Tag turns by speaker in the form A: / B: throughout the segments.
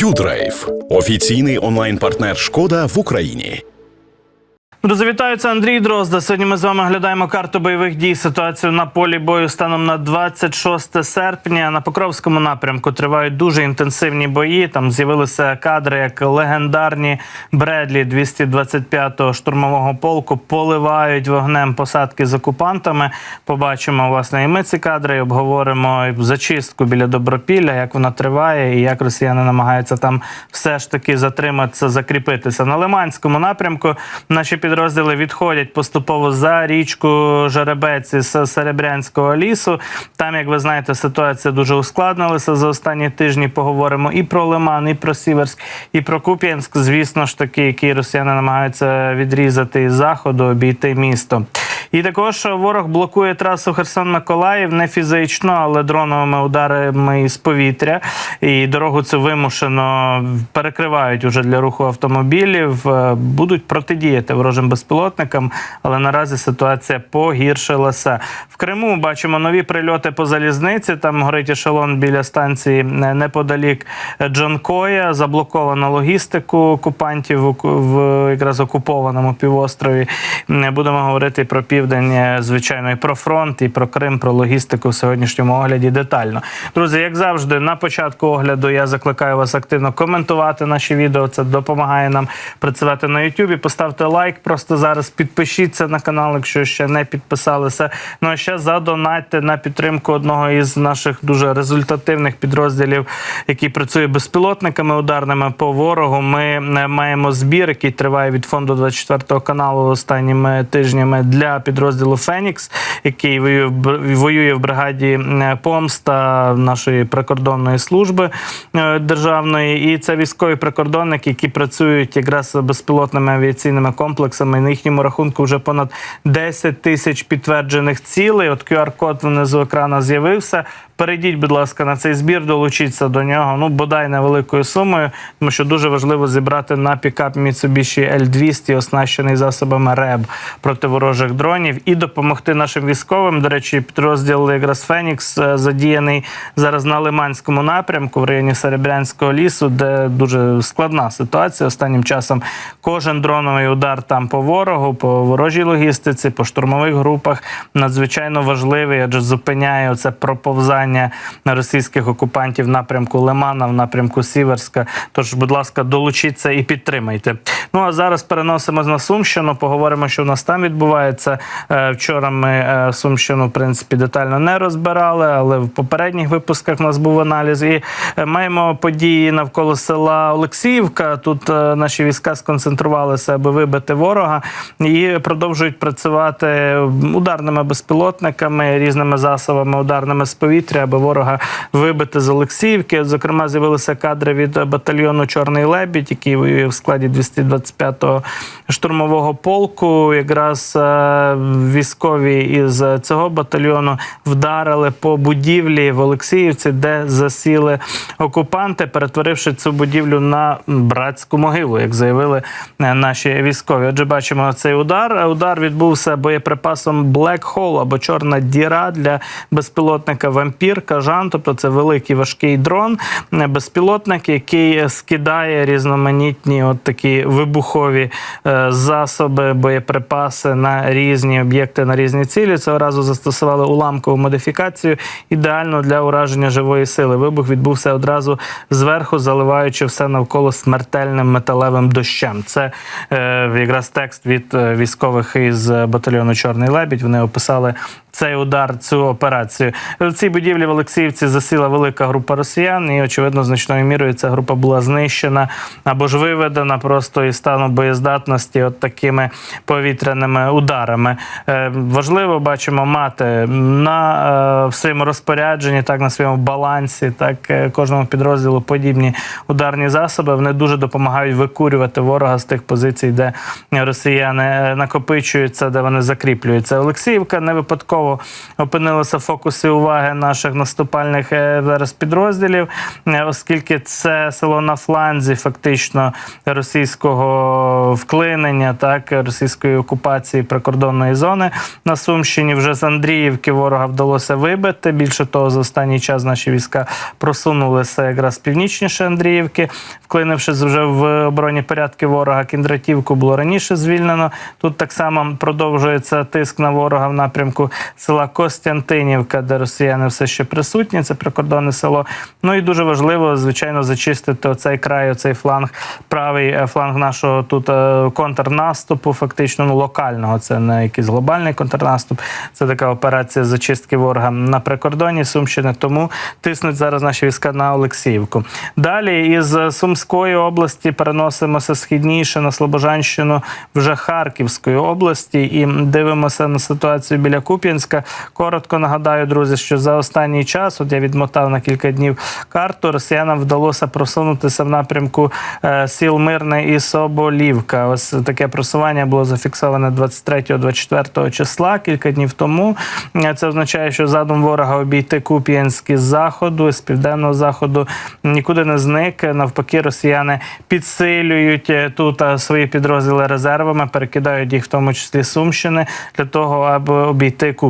A: Юдрайв офіційний онлайн-партнер Шкода в Україні.
B: Вітаю, Андрій Дрозда. Сьогодні ми з вами оглядаємо карту бойових дій. Ситуацію на полі бою станом на 26 серпня. На Покровському напрямку тривають дуже інтенсивні бої. Там з'явилися кадри, як легендарні Бредлі 225-го штурмового полку поливають вогнем посадки з окупантами. Побачимо власне і ми ці кадри. і Обговоримо зачистку біля Добропілля, як вона триває, і як росіяни намагаються там все ж таки затриматися, закріпитися на Лиманському напрямку. Наші підрозділи відходять поступово за річку Жеребеці з Серебрянського лісу. Там, як ви знаєте, ситуація дуже ускладнилася за останні тижні. Поговоримо і про Лиман, і про Сіверськ, і про Куп'янськ. Звісно ж таки, які росіяни намагаються відрізати із заходу, обійти місто. І також ворог блокує трасу Херсон-Миколаїв не фізично, але дроновими ударами із повітря. І дорогу цю вимушено перекривають уже для руху автомобілів. Е, Будуть протидіяти ворожим безпілотникам, але наразі ситуація погіршилася. В Криму бачимо нові прильоти по залізниці. Там горить ешелон біля станції е, неподалік Джанкоя. Заблоковано логістику окупантів в, якраз окупованому півострові. Будемо говорити про південь, звичайно, і про фронт, і про Крим, про логістику в сьогоднішньому огляді детально. Друзі, як завжди, на початку огляду я закликаю вас активно коментувати наші відео. Це допомагає нам працювати на Ютубі. Поставте лайк просто зараз. Підпишіться на канал, якщо ще не підписалися. Ну а ще задонатьте на підтримку одного із наших дуже результативних підрозділів, який працює безпілотниками ударними по ворогу. Ми е, маємо збір, який триває від фонду 24 каналу останніми тижнями для підрозділу Фенікс, який воює в бригаді помста нашої прикордонної служби е, державної. І це військові прикордонники, які працюють якраз безпілотними авіаційними комплексами. На їхньому рахунку вже понад 10 тисяч підтверджених цілей. От QR-код внизу екрана з'явився. Перейдіть, будь ласка, на цей збір, долучіться до нього. Ну, бодай невеликою сумою, тому що дуже важливо зібрати на пікап Mitsubishi L200, оснащений засобами РЕБ проти ворожих дронів, і допомогти нашим військовим. До речі, підрозділ якраз Фенікс е, задіяний зараз на Лиманському напрямку в районі Серебрянського лісу, де дуже складна ситуація. Останнім часом кожен дроновий удар там по ворогу, по ворожій логістиці, по штурмових групах надзвичайно важливий, адже зупиняє оце проповзання російських окупантів в напрямку Лимана, в напрямку Сіверська. Тож, будь ласка, долучіться і підтримайте. Ну а зараз переносимось на Сумщину. Поговоримо, що в нас там відбувається. Е, Вчора ми е, Сумщину, в принципі, детально не розбирали, але в попередніх випусках у нас був аналіз. І е, маємо події навколо села Олексіївка. Тут наші війська сконцентрувалися, аби вибити ворога, і продовжують працювати ударними безпілотниками, різними засобами ударними з повітря, аби ворога вибити з Олексіївки. Зокрема, з'явилися кадри від батальйону Чорний лебідь, який воює в складі 225-го штурмового полку. Якраз е, військові із цього батальйону вдарили по будівлі в Олексіївці, де засіли окупанти, перетворивши цю будівлю на братську могилу, як заявили е, наші військові. Отже, бачимо цей удар. Удар відбувся боєприпасом Black Hole або чорна діра для безпілотника Вампір Кажан. Тобто це великий важкий дрон, е, безпілотник, який скидає різноманітні от такі вибухові е, засоби, боєприпаси на різні об'єкти, на різні цілі. Цього разу застосували уламкову модифікацію, ідеально для ураження живої сили. Вибух відбувся одразу зверху, заливаючи все навколо смертельним металевим дощем. Це е, якраз текст від е, військових із батальйону Чорний лебідь. Вони описали цей удар, цю операцію. В цій будівлі в Олексіївці засіла велика група росіян, і очевидно, значною мірою ця група була знищена або ж виведена просто із стану боєздатності, от такими повітряними ударами. Е, важливо бачимо мати на е, в своєму розпорядженні, так на своєму балансі, так е, кожному підрозділу подібні ударні засоби. Вони дуже допомагають викурювати ворога з тих позицій, де росіяни накопичуються, де вони закріплюються. Олексіївка не випадково випадково опинилося в фокусі уваги наших наступальних е, зараз підрозділів, е, оскільки це село на фланзі, фактично російського вклинення, так російської окупації прикордонної зони на Сумщині. Вже з Андріївки ворога вдалося вибити. Більше того, за останній час наші війська просунулися якраз північніше Андріївки, вклинившись вже в оборонні порядки ворога. Кіндратівку було раніше звільнено. Тут так само продовжується тиск на ворога в напрямку села Костянтинівка, де росіяни все ще присутні. Це прикордонне село. Ну і дуже важливо, звичайно, зачистити оцей край, оцей фланг, правий е, фланг нашого тут е, контрнаступу, фактично ну, локального. Це не якийсь глобальний контрнаступ. Це така операція зачистки ворога на прикордоні Сумщини. Тому тиснуть зараз наші війська на Олексіївку. Далі із Сумської області переносимося східніше на Слобожанщину, вже Харківської області, і дивимося на ситуацію біля Куп'янська. Коротко нагадаю, друзі, що за останній час, от я відмотав на кілька днів карту, росіянам вдалося просунутися в напрямку е, сіл Мирне і Соболівка. Ось таке просування було зафіксоване 23-24 числа, кілька днів тому. Е, Це означає, що задум ворога обійти Куп'янськ із заходу, з південного заходу нікуди не зник. Навпаки, росіяни підсилюють е, тут свої підрозділи резервами, перекидають їх, в тому числі Сумщини, для того, аби обійти Куп'янськ.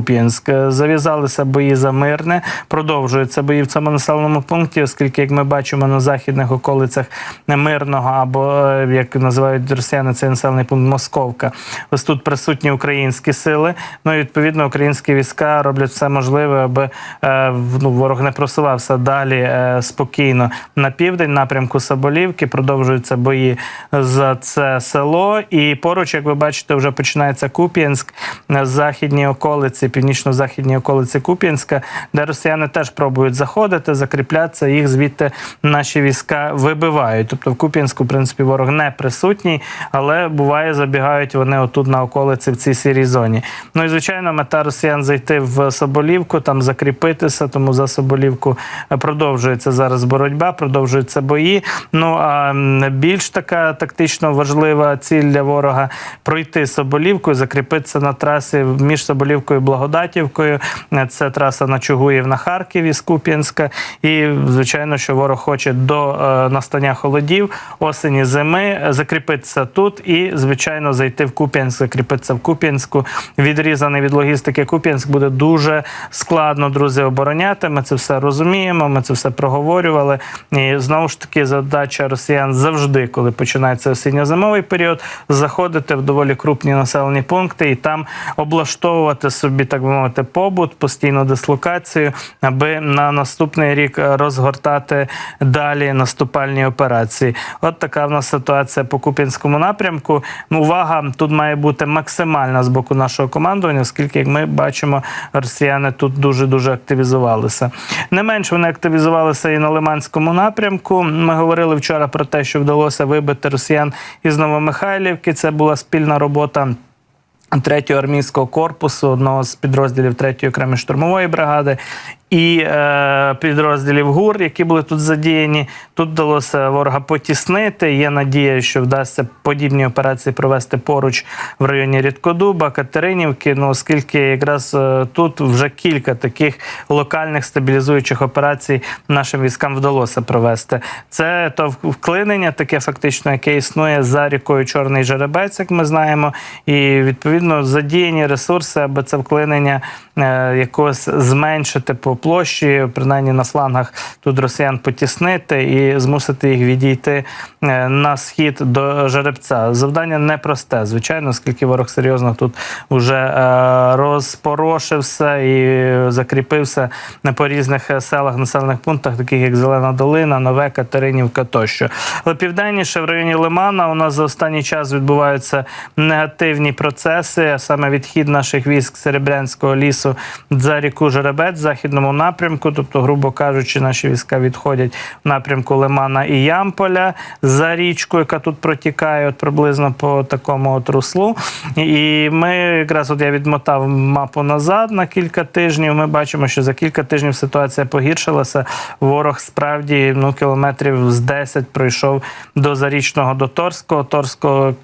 B: Е, Зав'язалися бої за мирне, продовжуються бої в цьому населеному пункті, оскільки, як ми бачимо на західних околицях мирного або е, як називають росіяни, цей населений пункт Московка. Ось тут присутні українські сили. Ну і відповідно українські війська роблять все можливе, аби е, ну, ворог не просувався далі е, спокійно на південь, напрямку Соболівки. Продовжуються бої за це село. І поруч, як ви бачите, вже починається Куп'янськ, е, західні околиці, північно-західні околиці Куп'янська, де росіяни теж пробують заходити, закріплятися. Їх звідти наші війська вибивають. Тобто в Куп'янську, в принципі, ворог не присутній, але буває, забігають вони отут на околиці в цій сірій зоні. Ну і звичайно, мета росіян зайти в Соболівку, там закріпитися. Тому за Соболівку е, продовжується зараз боротьба, продовжуються бої. Ну а більш така тактично важлива ціль для ворога пройти Соболівку закріпитися на трасі між Соболівкою і Благодатівкою. Це траса на Чугуїв на Харків із Куп'янська. І звичайно, що ворог хоче до е, настання холодів, осені зими закріпитися тут і, звичайно, зайти в Куп'янськ, закріпитися в Куп'янську. Відрізаний від логістики Куп'янськ буде дуже складно, друзі, обороняти. Ми це все розуміємо. Ми це все проговорювали. І знову ж таки, задача росіян завжди, коли починається осінньо-зимовий період, заходити в доволі крупні населені пункти і там облаштовувати собі, так би мовити, побут, постійну дислокацію, аби на наступний рік розгортати далі наступальні операції. От така в нас ситуація по Куп'янському напрямку. Увага тут має бути максимальна з боку нашого командування, оскільки, як ми бачимо, росіяни тут дуже дуже активізувалися. Не менш вони активізувалися і на Лиманському напрямку. Ми говорили вчора про те, що вдалося вибити росіян із Новомихайлівки. Це була спільна робота. Третього армійського корпусу, одного з підрозділів третьої окремої штурмової бригади, і е, підрозділів ГУР, які були тут задіяні. Тут вдалося ворога потіснити. Є надія, що вдасться подібні операції провести поруч в районі Рідкодуба, Катеринівки. Ну оскільки якраз е, тут вже кілька таких локальних стабілізуючих операцій нашим військам вдалося провести. Це то вклинення, таке фактично, яке існує за рікою Чорний Жеребець, як ми знаємо, і відповідно задіяні ресурси, аби це вклинення е, якось зменшити по площі, принаймні на флангах тут росіян потіснити і змусити їх відійти е, на схід до жеребця. Завдання непросте, звичайно, оскільки ворог серйозно тут вже е, розпорошився і закріпився по різних селах, населених пунктах, таких як Зелена Долина, Нове, Катеринівка тощо. Але південніше в районі Лимана у нас за останній час відбуваються негативні процеси, саме відхід наших військ Серебрянського лісу за ріку Жеребець західному західному напрямку, тобто, грубо кажучи, наші війська відходять в напрямку Лимана і Ямполя за річку, яка тут протікає, от приблизно по такому от руслу. І ми якраз от я відмотав мапу назад на кілька тижнів. Ми бачимо, що за кілька тижнів ситуація погіршилася. Ворог справді ну кілометрів з 10 пройшов до зарічного до Торського. Торського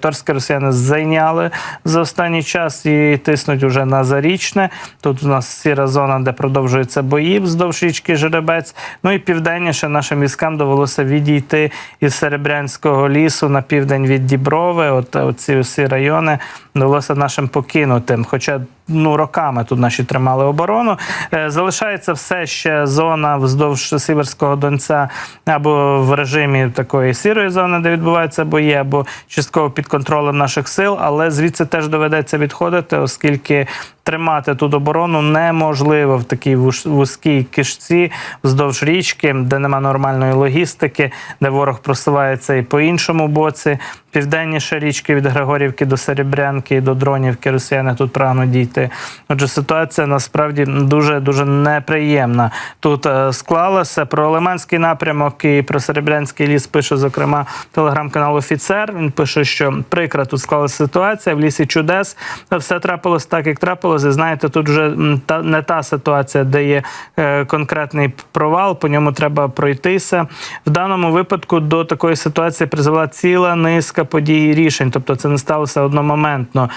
B: Торське росіяни зайняли за останній час і тиснуть уже на зарічне. Тут у нас сіра зона, де продовжуються бої вздовж річки Жеребець. Ну і південніше нашим військам довелося відійти із Серебрянського лісу на південь від Діброви. От ці усі райони довелося нашим покинути. Хоча ну роками тут наші тримали оборону. Е, Залишається все ще зона вздовж Сіверського Донця або в режимі такої сірої зони, де відбуваються бої, або частково під контролем наших сил. Але звідси теж доведеться відходити, оскільки тримати тут оборону неможливо в такій вузькій кишці вздовж річки, де нема нормальної логістики, де ворог просувається і по іншому боці. Південніше річки від Григорівки до Серебрянки і до Дронівки росіяни тут прагнуть дійти. Отже, ситуація насправді дуже дуже неприємна. Тут е, склалася про Лиманський напрямок і про Серебрянський ліс пише, зокрема, телеграм-канал Офіцер. Він пише, що прикра тут склалася ситуація в лісі чудес. Все трапилось так, як трапилось. І знаєте, тут вже та не та ситуація, де є е, конкретний провал, по ньому треба пройтися. В даному випадку до такої ситуації призвела ціла низка подій і рішень. Тобто це не сталося одномоментно.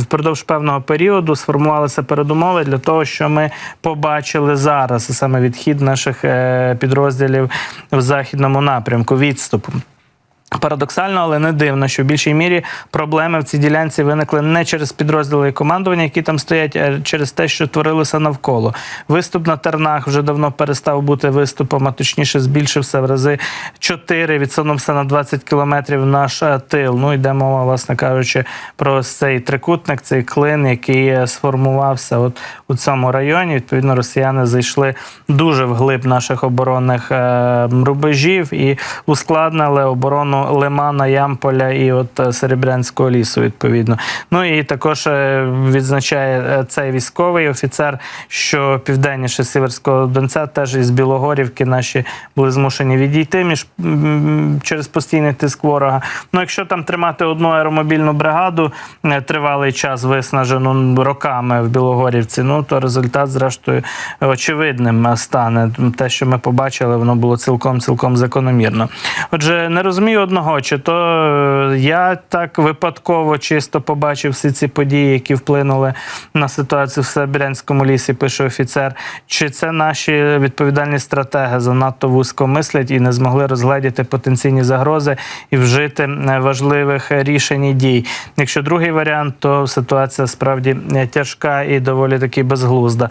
B: Впродовж певного періоду сформувалися передумови для того, що ми побачили зараз, саме відхід наших е, підрозділів в західному напрямку, відступу. Парадоксально, але не дивно, що в більшій мірі проблеми в цій ділянці виникли не через підрозділи і командування, які там стоять, а через те, що творилося навколо. Виступ на тернах вже давно перестав бути виступом, а точніше збільшився в рази 4, відсунувся на 20 кілометрів наш е, тил. Ну йде мова, власне кажучи, про цей трикутник, цей клин, який е, сформувався от у цьому районі. Відповідно, росіяни зайшли дуже вглиб наших оборонних е, рубежів і ускладнили оборону Лимана, Ямполя і от е, Серебрянського лісу. Відповідно, ну і також е, відзначає е, цей військовий офіцер, що південніше Сіверського Донця, теж із Білогорівки, наші були змушені відійти між через постійний тиск ворога. Ну, якщо там тримати одну аеромобільну бригаду тривалий час виснажену роками в Білогорівці, ну то результат, зрештою, очевидним стане. Те, що ми побачили, воно було цілком цілком закономірно. Отже, не розумію одного, чи то е, я так випадково чисто побачив всі ці події, які вплинули на ситуацію в Серебрянському лісі, пише офіцер, чи це наші відповідальні стратеги занадто вузько мислять і не змогли розгледіти потенційні загрози і вжити е, важливих рішень і дій. Якщо другий варіант, то ситуація справді е, тяжка і доволі таки безглузда.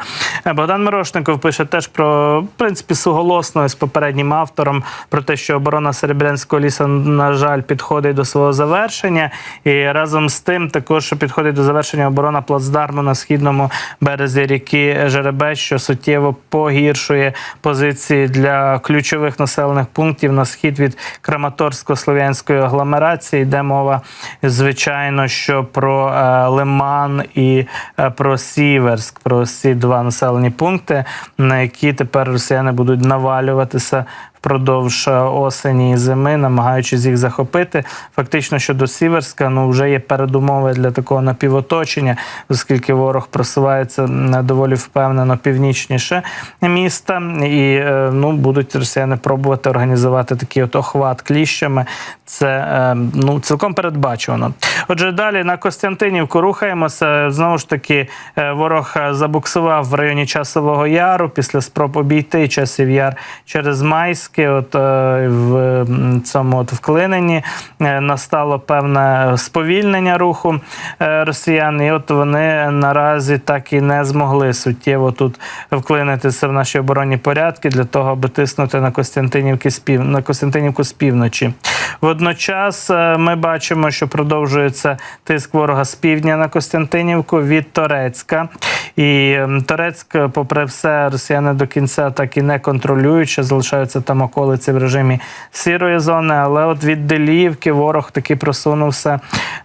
B: Богдан Мирошников пише теж про в принципі суголосно з попереднім автором про те, що оборона Серебрянського лісу, на жаль, підходить до свого завершення, і разом з тим також підходить до завершення оборона плацдарму на східному березі ріки Жеребець, що суттєво погіршує позиції для ключових населених пунктів на схід від Краматорсько-Слов'янської агломерації. Йде мова, звичайно, що про е, Лиман і е, про Сіверськ, про ці два населені пункти, на які тепер росіяни будуть навалюватися впродовж е, осені і зими, намагаючись їх захопити. Фактично щодо Сіверська, ну вже є передумови для такого напівоточення, оскільки ворог просувається доволі впевнено північніше міста, і е, ну будуть росіяни пробувати організувати такий от охват кліщами. Це е, ну цілком передбачувано. Отже, далі на Костянтинівку рухаємося. Знову ж таки, ворог забуксував в районі часового яру після спроб обійти часів яр через Майське. От е, в цьому от вклиненні е, настало певне сповільнення руху е, росіян. І от вони наразі так і не змогли суттєво тут вклинитися в наші оборонні порядки для того, аби тиснути на Костянтинівки з пів... на Костянтинівку з півночі. Водночас ми бачимо, що продовжується тиск ворога з півдня на Костянтинівку від Торецька. І Торецьк, попри все, росіяни до кінця так і не контролюють, ще залишаються там околиці в режимі сірої зони. Але от від Деліївки ворог таки просунувся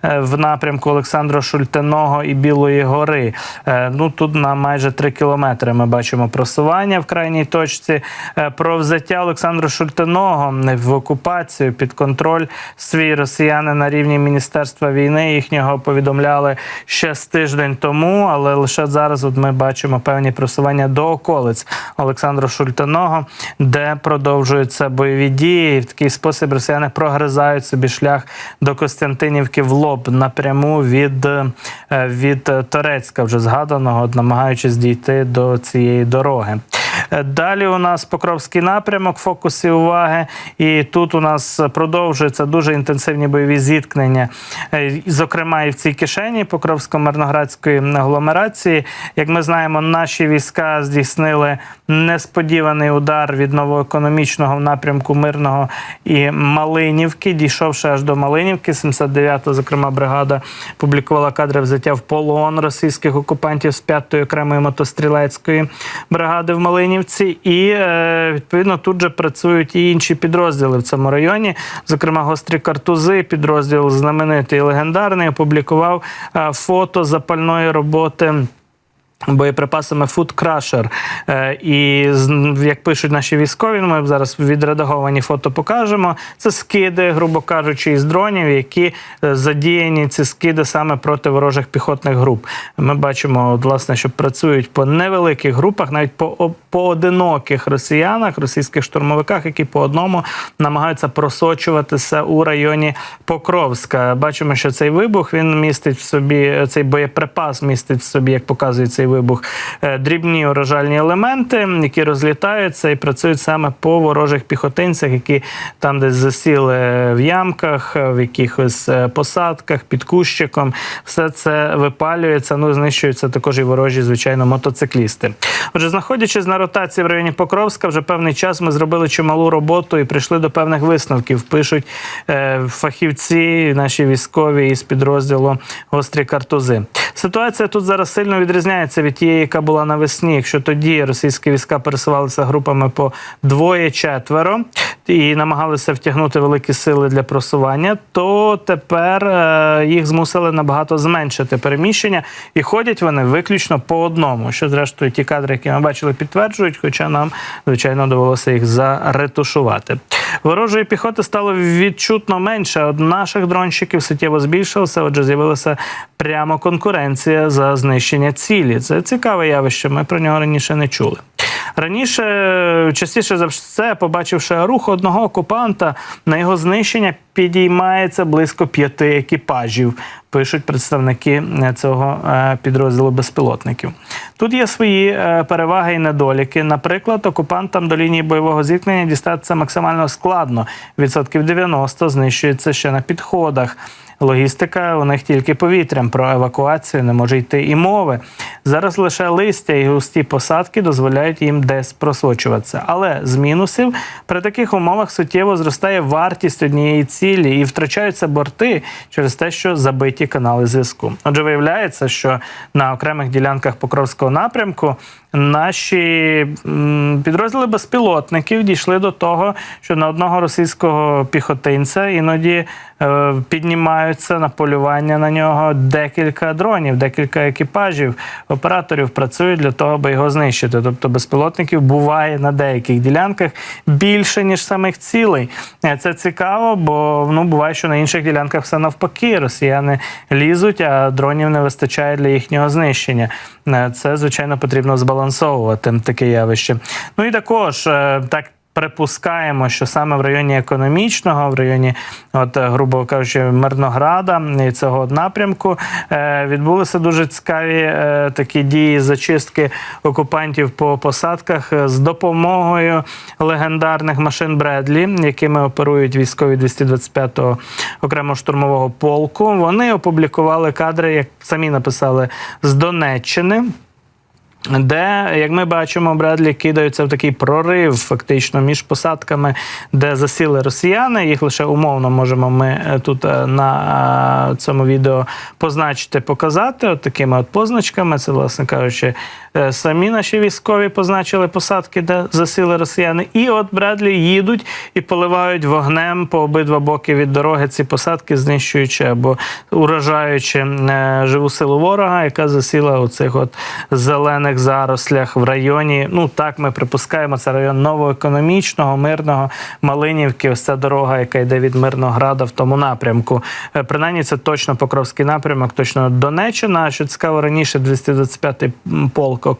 B: е, в напрямку Олександра Шультиного і Білої гори. Е, Ну тут на майже три кілометри ми бачимо просування в крайній точці. Е, Про взяття Олександра Шультиного в окупацію під контроль свій росіяни на рівні міністерства війни їхнього повідомляли ще з тиждень тому, але лише зараз от ми бачимо певні просування до околиць Олександра Шультиного, де продовжуються бойові дії. І в такий спосіб росіяни прогризають собі шлях до Костянтинівки в лоб напряму від, е, від Торецька, вже згаданого, намагаючись дійти до цієї дороги. Е, Далі у нас Покровський напрямок фокусі уваги, і тут у нас продовжуються дуже інтенсивні бойові зіткнення, е, зокрема і в цій кишені Покровсько-Мирноградської агломерації. Як ми знаємо, наші війська здійснили несподіваний удар від новоекономічного в напрямку Мирного і Малинівки, дійшовши аж до Малинівки. 79-та, зокрема, бригада публікувала кадри взяття в полон російських окупантів з 5-ї окремої мотострілецької бригади в Малинівці. І е, відповідно тут же працюють і інші підрозділи в цьому районі. Зокрема, гострі картузи, підрозділ знаменитий і легендарний, опублікував е, фото запальної роботи. Боєприпасами. Е, І як пишуть наші військові, ну, ми зараз відредаговані фото покажемо. Це скиди, грубо кажучи, із дронів, які е, задіяні ці скиди саме проти ворожих піхотних груп. Ми бачимо, власне, що працюють по невеликих групах, навіть по поодиноких росіянах, російських штурмовиках, які по одному намагаються просочуватися у районі Покровська. Бачимо, що цей вибух він містить в собі цей боєприпас, містить в собі, як показує цей вибух, е, дрібні уражальні елементи, які розлітаються і працюють саме по ворожих піхотинцях, які там десь засіли в ямках, в якихось е, посадках, під кущиком. Все це випалюється. Ну знищуються також і ворожі, звичайно, мотоциклісти. Отже, знаходячись на ротації в районі Покровська, вже певний час ми зробили чималу роботу і прийшли до певних висновків. Пишуть е, фахівці, наші військові із підрозділу гострі картузи. Ситуація тут зараз сильно відрізняється від тієї, яка була навесні. Якщо тоді російські війська пересувалися групами по двоє-четверо і намагалися втягнути великі сили для просування, то тепер е, їх змусили набагато зменшити переміщення, і ходять вони виключно по одному. Що зрештою ті кадри, які ми бачили, підтверджують, хоча нам звичайно довелося їх заретушувати. Ворожої піхоти стало відчутно менше. От наших дронщиків суттєво збільшилося. Отже, з'явилася прямо конкуренція за знищення цілі. Це цікаве явище. Ми про нього раніше не чули. Раніше, частіше за все, побачивши рух одного окупанта, на його знищення підіймається близько п'яти екіпажів. Пишуть представники е, цього е, підрозділу безпілотників. Тут є свої е, переваги і недоліки. Наприклад, окупантам до лінії бойового зіткнення дістатися максимально складно. Відсотків 90 знищується ще на підходах. Логістика у них тільки повітрям. Про евакуацію не може йти і мови. Зараз лише листя і густі посадки дозволяють їм десь просочуватися. Але з мінусів при таких умовах суттєво зростає вартість однієї цілі і втрачаються борти через те, що забиті канали зв'язку. Отже, виявляється, що на окремих ділянках Покровського напрямку наші підрозділи безпілотників дійшли до того, що на одного російського піхотинця іноді е, піднімаються на полювання на нього декілька дронів, декілька екіпажів, операторів працюють для того, аби його знищити. Тобто безпілотників буває на деяких ділянках більше ніж самих цілей. Е, Це цікаво, бо ну буває, що на інших ділянках все навпаки. Росіяни лізуть, а дронів не вистачає для їхнього знищення. Е, Це звичайно потрібно збалансовувати таке явище. Ну і також е, так. Припускаємо, що саме в районі економічного, в районі, от, е, грубо кажучи, Мирнограда і цього напрямку е, відбулися дуже цікаві такі дії зачистки окупантів по посадках з допомогою легендарних машин Бредлі, якими оперують військові 225-го окремого штурмового полку. Вони опублікували кадри, як самі написали, з Донеччини. Де, як ми бачимо, Бредлі кидаються в такий прорив, фактично між посадками, де засіли росіяни. Їх лише умовно можемо ми е, тут е, на е, цьому відео позначити, показати. От такими от позначками. Це, власне кажучи, самі наші військові позначили посадки, де засіли росіяни. І от Бредлі їдуть і поливають вогнем по обидва боки від дороги ці посадки, знищуючи або уражаючи живу силу ворога, яка засіла у цих от зелених зарослях в районі. Ну так ми припускаємо, це район новоекономічного, мирного Малинівки. Ось ця дорога, яка йде від Мирнограда в тому напрямку. Е, Принаймні, це точно Покровський напрямок, точно Донеччина. Що цікаво, раніше 225-й полк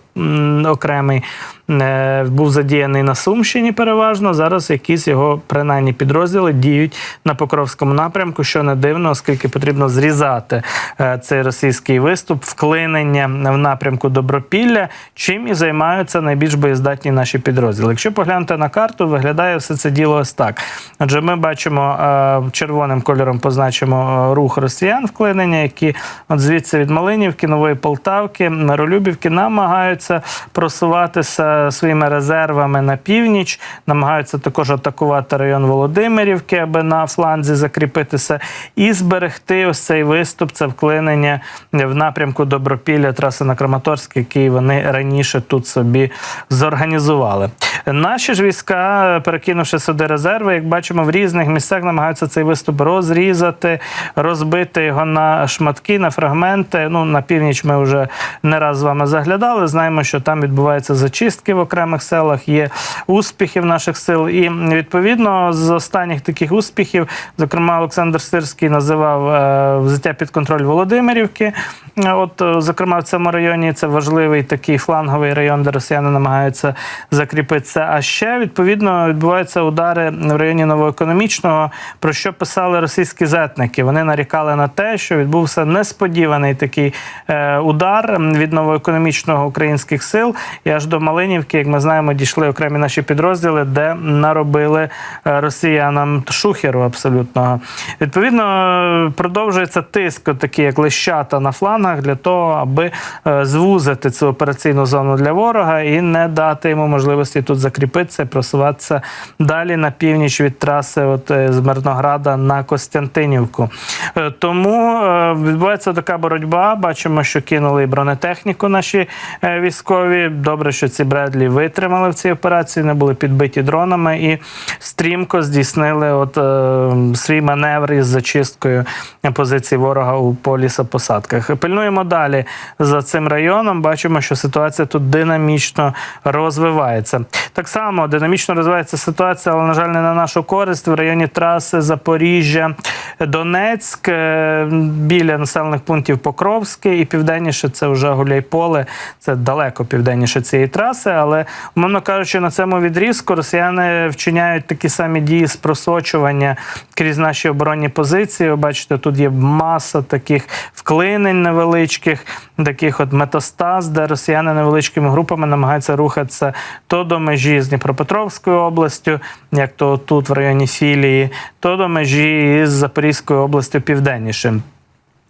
B: окремий е, був задіяний на Сумщині переважно. Зараз якісь його принаймні підрозділи діють на Покровському напрямку, що не дивно, оскільки потрібно зрізати е, цей російський виступ, вклинення в напрямку Добропілля, чим і займаються найбільш боєздатні наші підрозділи. Якщо поглянути на карту, виглядає все це діло ось так. Адже ми бачимо е, червоним кольором позначимо е, рух росіян вклинення, які от звідси від Малинівки, Нової Полтавки, Миролюбівки намагаються просуватися своїми резервами на північ, намагаються також атакувати район Володимирівки, аби на фланзі закріпитися, і зберегти ось цей виступ, це вклинення в напрямку Добропілля, траси на Краматорськ, який вони раніше тут собі зорганізували. Наші ж війська, перекинувши сюди резерви, як бачимо, в різних місцях намагаються цей виступ розрізати, розбити його на шматки, на фрагменти. Ну на північ ми вже не раз з вами заглядали. Знаємо, що там відбуваються зачистки в окремих селах, є успіхи наших сил. І відповідно з останніх таких успіхів, зокрема, Олександр Сирський називав е, взяття під контроль Володимирівки. От, е, зокрема, в цьому районі це важливий такий фланговий район, де росіяни намагаються закріпитися. А ще відповідно відбуваються удари в районі новоекономічного, про що писали російські зетники. Вони нарікали на те, що відбувся несподіваний такий е, удар від новоекономічного українських сил. І аж до Малинівки, як ми знаємо, дійшли окремі наші підрозділи, де наробили е, росіянам шухеру абсолютного. Відповідно, продовжується тиск, такий як лещата на флангах, для того, аби е, звузити цю операційну зону для ворога і не дати йому можливості тут закріпитися просуватися далі на північ від траси от, е, з Мирнограда на Костянтинівку. Е, Тому відбувається така боротьба. Бачимо, що кинули і бронетехніку наші військові. Добре, що ці Бредлі витримали в цій операції, не були підбиті дронами і стрімко здійснили от, е, свій маневр із зачисткою позицій ворога у по лісопосадках. Пильнуємо далі за цим районом. Бачимо, що ситуація тут динамічно розвивається. Так само динамічно розвивається ситуація, але на жаль, не на нашу користь в районі траси Запоріжжя, Донецьк, е, біля населених пунктів Покровське і південніше це вже Гуляйполе. Це далеко південніше цієї траси. Але умовно кажучи, на цьому відрізку росіяни вчиняють такі самі дії з просочування крізь наші оборонні позиції. Ви бачите, тут є маса таких вклинень невеличких, таких от метастаз, де росіяни невеличкими групами намагаються рухатися то до межі з Дніпропетровською областю, як то тут в районі Філії, то до межі з Запорізькою областю південніше.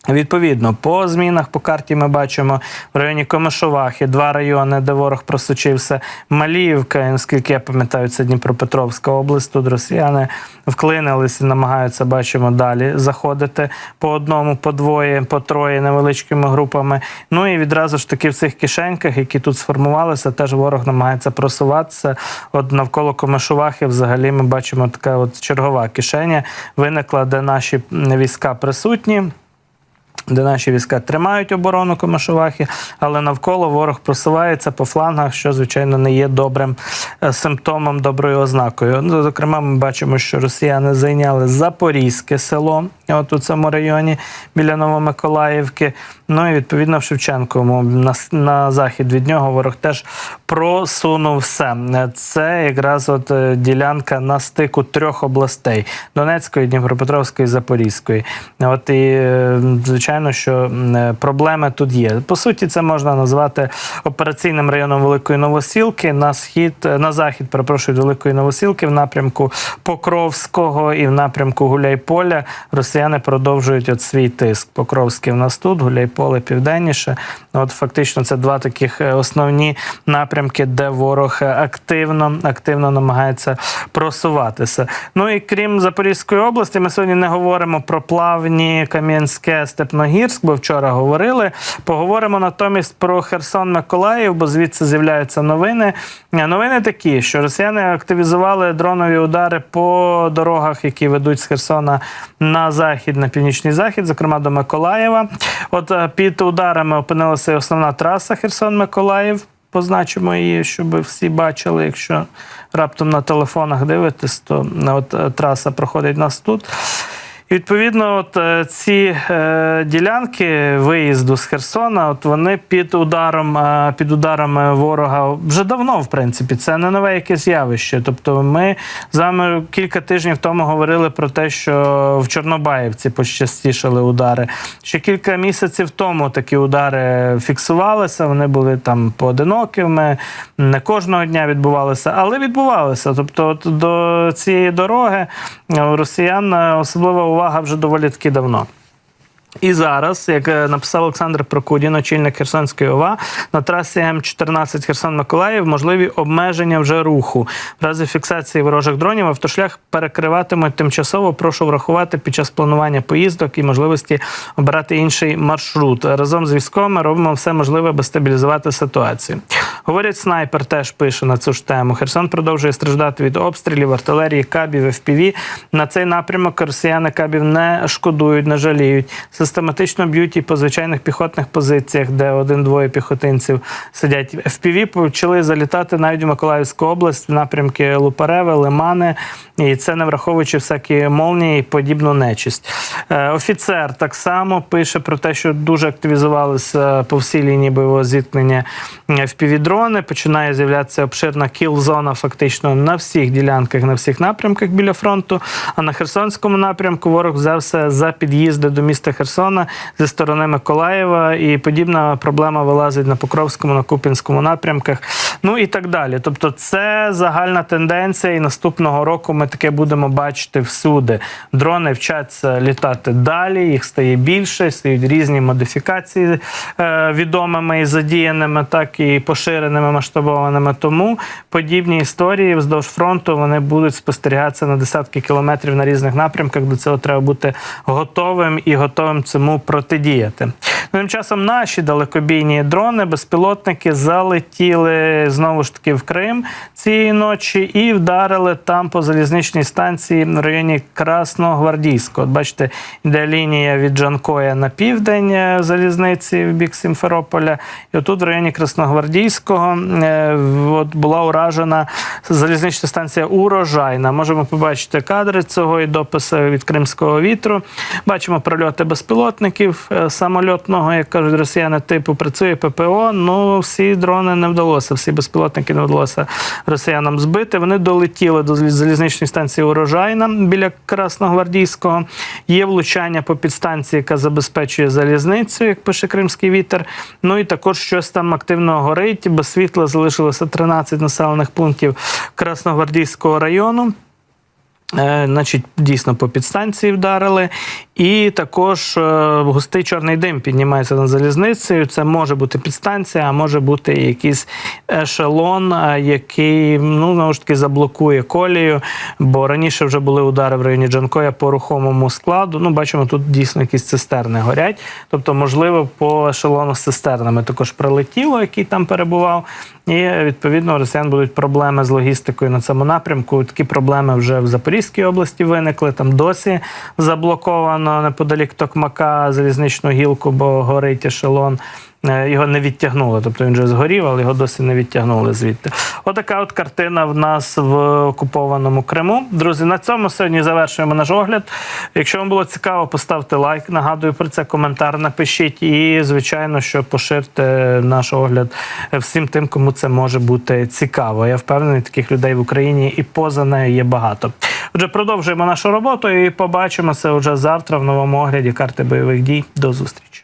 B: Відповідно, по змінах по карті ми бачимо в районі Комишовахи два райони, де ворог просочився. Маліївка, наскільки я пам'ятаю, це Дніпропетровська область. Тут росіяни вклинилися, намагаються, бачимо, далі заходити по одному, по двоє, по троє невеличкими групами. Ну і відразу ж таки в цих кишеньках, які тут сформувалися, теж ворог намагається просуватися. От навколо Комишовахи взагалі ми бачимо така от чергова кишеня виникла, де наші війська присутні де наші війська тримають оборону комишовахи, але навколо ворог просувається по флангах, що звичайно не є добрим е, симптомом, доброю ознакою. Ну, зокрема, ми бачимо, що росіяни зайняли Запорізьке село, от у цьому районі біля Новомиколаївки. Ну і відповідно в Шевченковому на, на захід від нього ворог теж просунувся. Це якраз от е, ділянка на стику трьох областей: Донецької, Дніпропетровської, Запорізької. От і е, звичайно, що е, проблеми тут є. По суті, це можна назвати операційним районом Великої Новосілки на схід, на захід, перепрошую, Великої Новосілки в напрямку Покровського і в напрямку Гуляйполя. Росіяни продовжують от свій тиск. Покровський в нас тут, Гуляйполе південніше. От фактично це два таких е, основні напрямки, де ворог е, активно, активно намагається просуватися. Ну і крім Запорізької області, ми сьогодні не говоримо про плавні Кам'янське, Степногірськ, бо вчора говорили. Поговоримо натомість про Херсон Миколаїв, бо звідси з'являються новини. Е, Новини такі, що росіяни активізували дронові удари по дорогах, які ведуть з Херсона на захід, на північний захід, зокрема до Миколаєва. От е, під ударами опинилася основна траса Херсон-Миколаїв. Позначимо її, щоб всі бачили. Якщо раптом на телефонах дивитесь, то е, от е, траса проходить нас тут. Відповідно, от е, ці е, ділянки виїзду з Херсона, от вони під ударом, е, під ударами ворога вже давно, в принципі, це не нове якесь явище. Тобто, ми з вами кілька тижнів тому говорили про те, що в Чорнобаївці почастішали удари. Ще кілька місяців тому такі удари фіксувалися. Вони були там поодинокими, не кожного дня відбувалися, але відбувалися. Тобто, от до цієї дороги росіян особлива увага вже доволі таки давно. І зараз, як е, написав Олександр Прокудін, очільник Херсонської ОВА, на трасі М14 Херсон-Миколаїв можливі обмеження вже руху. В разі фіксації ворожих дронів автошлях перекриватимуть тимчасово. Прошу врахувати під час планування поїздок і можливості обирати інший маршрут. Разом з військовими робимо все можливе, аби стабілізувати ситуацію. Говорять, снайпер теж пише на цю ж тему. Херсон продовжує страждати від обстрілів, артилерії, кабів, FPV. На цей напрямок росіяни кабів не шкодують, не жаліють. Систематично б'ють і по звичайних піхотних позиціях, де один-двоє піхотинців сидять. FPV почали залітати навіть у Миколаївську область в напрямки Лупареве, Лимани, і це не враховуючи всякі молнії і подібну нечисть. Е, Офіцер так само пише про те, що дуже активізувалися по всій лінії бойового зіткнення FPV-дрони. Починає з'являтися обширна кіл-зона фактично на всіх ділянках, на всіх напрямках біля фронту. А на Херсонському напрямку ворог взявся за під'їзди до міста Херсона зі сторони Миколаєва, і подібна проблема вилазить на Покровському, на Купінському напрямках. Ну і так далі. Тобто, це загальна тенденція, і наступного року ми таке будемо бачити всюди. Дрони вчаться літати далі, їх стає більше, стають різні модифікації е, відомими і задіяними, так і поширеними, масштабованими. Тому подібні історії вздовж фронту вони будуть спостерігатися на десятки кілометрів на різних напрямках. До цього треба бути готовим і готовим цьому протидіяти. Ну, Тим часом наші далекобійні дрони, безпілотники залетіли знову ж таки в Крим цієї ночі і вдарили там по залізничній станції в районі Красногвардійського. От бачите, йде лінія від Джанкоя на південь е, залізниці в бік Сімферополя. І отут в районі Красногвардійського е, от була уражена залізнична станція Урожайна. Можемо побачити кадри цього і дописи від Кримського вітру. Бачимо прольоти безпілотників е, самольотного, як кажуть росіяни, типу працює ППО. Ну всі дрони не вдалося, всі безпілотники не вдалося росіянам збити. Вони долетіли до залізничної станції Урожайна біля Красногвардійського. Є влучання по підстанції, яка забезпечує залізницю, як пише Кримський вітер. Ну і також щось там активно горить. Світла залишилося 13 населених пунктів Красногвардійського району. Е, Значить, дійсно по підстанції вдарили. І також е, густий чорний дим піднімається над залізницею. Це може бути підстанція, а може бути якийсь ешелон, е, який ну знову ж таки заблокує колію. Бо раніше вже були удари в районі Джанкоя по рухомому складу. Ну, бачимо, тут дійсно якісь цистерни горять. Тобто, можливо, по ешелону з цистернами також прилетіло, який там перебував. І відповідно у росіян будуть проблеми з логістикою на цьому напрямку. Такі проблеми вже в Запорізькій області виникли. Там досі заблоковано неподалік Токмака залізничну гілку, бо горить ешелон. Е, Його не відтягнули, тобто він вже згорів, але його досі не відтягнули звідти. Отака от картина в нас в окупованому Криму. Друзі, на цьому сьогодні завершуємо наш огляд. Якщо вам було цікаво, поставте лайк. Нагадую про це коментар напишіть. І, звичайно, що поширте наш огляд всім тим, кому це може бути цікаво. Я впевнений, таких людей в Україні і поза нею є багато. Отже, продовжуємо нашу роботу і побачимося вже завтра в новому огляді карти бойових дій. До зустрічі.